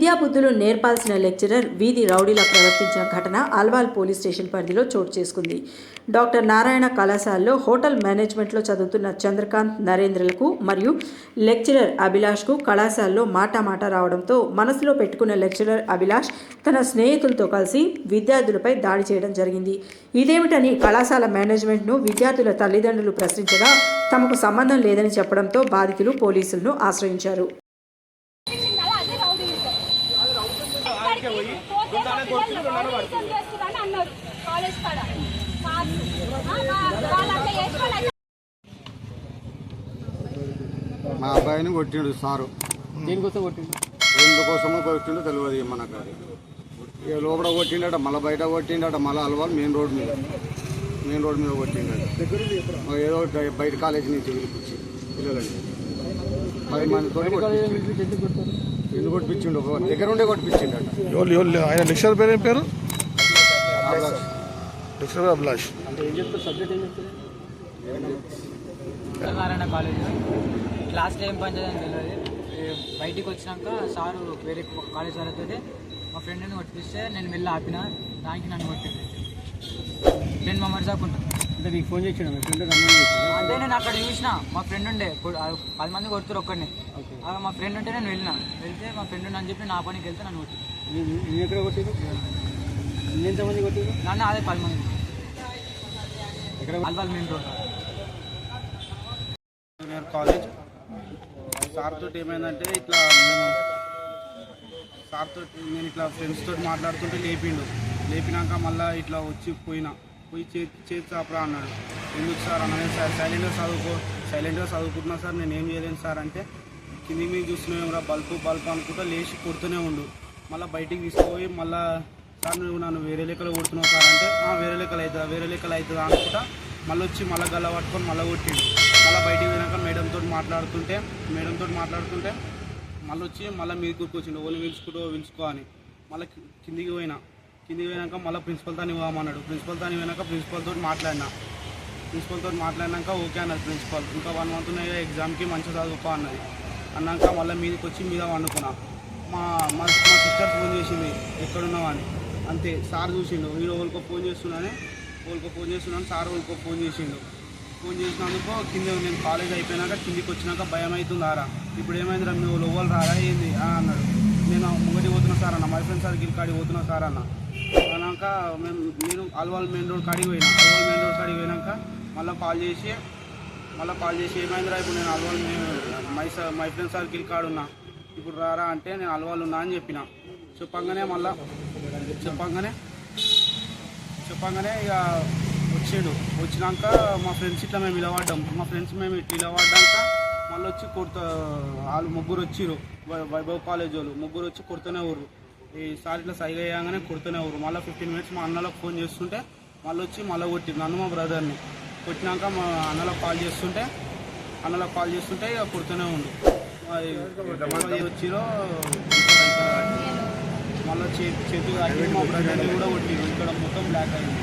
విద్యాబుద్ధులు నేర్పాల్సిన లెక్చరర్ వీధి రౌడీలా ప్రవర్తించిన ఘటన అల్వాల్ పోలీస్ స్టేషన్ పరిధిలో చోటు చేసుకుంది. డాక్టర్ నారాయణ కళాశాలలో హోటల్ మేనేజ్మెంట్లో చదువుతున్న చంద్రకాంత్ నరేంద్రలకు మరియు లెక్చరర్ అభిలాష్కు కళాశాలలో మాట మాట రావడంతో మనసులో పెట్టుకున్న లెక్చరర్ అభిలాష్ తన స్నేహితులతో కలిసి విద్యార్థులపై దాడి చేయడం జరిగింది. ఇదేమిటని కళాశాల మేనేజ్మెంట్ను విద్యార్థుల తల్లిదండ్రులు ప్రశ్నించగా తమకు సంబంధం లేదని చెప్పడంతో బాధితులు పోలీసులను ఆశ్రయించారు. మా అన్నారు. కాలేజ్ కాడ. అబ్బాయిని కొట్టిండు సారు. దేనికోసం కొట్టిండు? ఎందుకోసమో కొట్టిండో తెలియదు మనకు లోపల కొట్టిండట మళ్ళీ బయట కొట్టిండట మళ్ళీ అలవాలు మెయిన్ రోడ్ మీద. మెయిన్ రోడ్ మీద కొట్టిండట. ఏదో బయట కాలేజీ నుంచి పిలిపించి పిల్లలని. పది మందితో ఒక దగ్గర ఉండే కొట్టించిండట ఎవరు ఎవరు ఆయన లెక్చర్ పేరు ఏం పేరు? అభిలాష్. లెక్చర్ అభిలాష్. అంటే ఏం చెప్తారు? సబ్జెక్ట్ ఏం చెప్తారు? నారాయణ కాలేజ్. క్లాస్లో ఏం పని చేయదని తెలియదు బయటికి వచ్చినాక సారు వేరే కాలేజ్ వాళ్ళతో మా ఫ్రెండ్ని కొట్టిస్తే నేను వెళ్ళి ఆపిన దానికి నన్ను కొట్టింది నేను మా మరిసాకు ఉంటాను అంటే మీకు ఫోన్ చేసాడు మీ ఫ్రెండ్ అంటే నేను అక్కడ చూసిన. మా ఫ్రెండ్ ఉండే. పది మంది కొడుతురు ఒక్కడిని. మా ఫ్రెండ్ ఉంటే నేను వెళ్ళిన. వెళ్తే మా ఫ్రెండ్ అని చెప్పి నా పనికి వెళ్తే నన్ను కొట్టింది నేను ఎక్కడ కొట్టిరు ఎంతమంది కొట్టిరు నన్ను అదే పది మంది. Alwal main road. Junior college. Sir తోటి ఏమైందంటే ఇట్లా మేము సార్ తోటి నేను ఇట్లా ఫ్రెండ్స్ తోటి మాట్లాడుతుంటే లేపిండు. లేపినాక మళ్ళీ ఇట్లా వచ్చి పోయినా. పోయి చేతి చేతి చాపరా అన్నాడు. ఎందుకు సార్? అన్నది సార్ సైలెంట్గా చదువుకో సైలెంట్గా చదువుకుంటున్నా సార్ నేను ఏం చేయలేను సార్ అంటే కింది మీద చూస్తున్నాం బల్బు బల్బు అనుకుంటా లేచి కొడుతూనే ఉండు. మళ్ళీ బయటికి తీసుకుపోయి మళ్ళీ సార్ నువ్వు నన్ను వేరే లెక్కలు కొడుతున్నావు సార్ అంటే వేరే లెక్కలు అవుతుందా వేరే లెక్కలు అవుతుందా అనుకుంటా మళ్ళీ వచ్చి మళ్ళీ గల్ల పట్టుకొని మళ్ళీ కొట్టిండు. మళ్ళీ బయటికి పోయినాక మేడంతో మాట్లాడుతుంటే మేడంతో మాట్లాడుతుంటే మళ్ళీ వచ్చి మళ్ళీ మీద కూర్చొచ్చిండు ఓళ్ళు పిలుచుకుంటూ పిలుచుకో అని. మళ్ళీ కిందికి పోయినా. కిందికి పోయినాక మళ్ళీ ప్రిన్సిపల్తో తాని పోమన్నాడు ప్రిన్సిపల్ పోయినాక ప్రిన్సిపల్తో తోటి మాట్లాడినా. ప్రిన్సిపల్ తోటి మాట్లాడినాక ఓకే అన్నది ప్రిన్సిపల్. ఇంకా వన్ మంత్ ఉన్నాయి ఎగ్జామ్కి మంచిగా చదువుకో అన్నది. అన్నాక మళ్ళీ మీదకి వచ్చి మీద వండుకున్నా. మా మా మా సిస్టర్ ఫోన్ చేసింది ఎక్కడున్నావు? అని. అంతే సార్ చూసిండు. వీడు వాళ్ళకో ఫోన్ చేస్తున్నానే వాళ్ళకో ఫోన్ చేస్తున్నాను సార్ వాళ్ళకో ఫోన్ చేసిండు. ఫోన్ చేసినందుకు కింద నేను కాలేజ్ అయిపోయినాక కిందికి వచ్చినాక భయం అవుతుంది ఆరా. ఇప్పుడు ఏమైందిరా నువ్వు లోవలు రారా ఏంది? ఆ అన్నాడు. నేను ముంగటి పోతున్నా సార్ అన్న. మై ఫ్రెండ్ సర్కిల్ కాడికి పోతున్నా సార్ అన్న. పోయినాక మేము నేను అల్వాల్ మెయిన్ రోడ్ కాడికి పోయినా. అల్వాల్ మెయిన్ రోడ్ కాడికి పోయినాక మళ్ళీ కాల్ చేసి మళ్ళీ కాల్ చేసి ఏమైందిరా ఇప్పుడు నేను Alwal my my friend circle కాడున్నా ఇప్పుడు రారా అంటే నేను అల్వాల్ ఉన్నా అని చెప్పిన. చెప్పంగానే మళ్ళా చెప్పంగానే చెప్పంగానే ఇక వచ్చాడు. వచ్చినాక మా ఫ్రెండ్స్ ఇట్లా మేము ఇలవాడ్డాం మా ఫ్రెండ్స్ మేము ఇట్లా ఇలవాడ్డాక మళ్ళీ వచ్చి కొడుతా వాళ్ళు ముగ్గురు వచ్చిర్రు. వై- వైభవ్ కాలేజ్ వాళ్ళు ముగ్గురు వచ్చి కొడుతూనే ఊరు ఈ సార్ ఇట్లా సైగా అయ్యాగానే కుడుతూనే ఊరు మళ్ళీ ఫిఫ్టీన్ మినిట్స్ మా అన్నలకు ఫోన్ చేస్తుంటే మళ్ళీ వచ్చి మళ్ళీ కొట్టి నన్ను మా బ్రదర్ని కొట్టినాక మా అన్నలకు కాల్ చేస్తుంటే అన్నలకు కాల్ చేస్తుంటే ఇక కుడుతూనే ఉండు. వచ్చిరో మళ్ళీ చేతి చేతి తాకి మా బ్రదర్ని కూడా కొట్టిరు ఇక్కడ మొత్తం బ్లాక్ అయింది.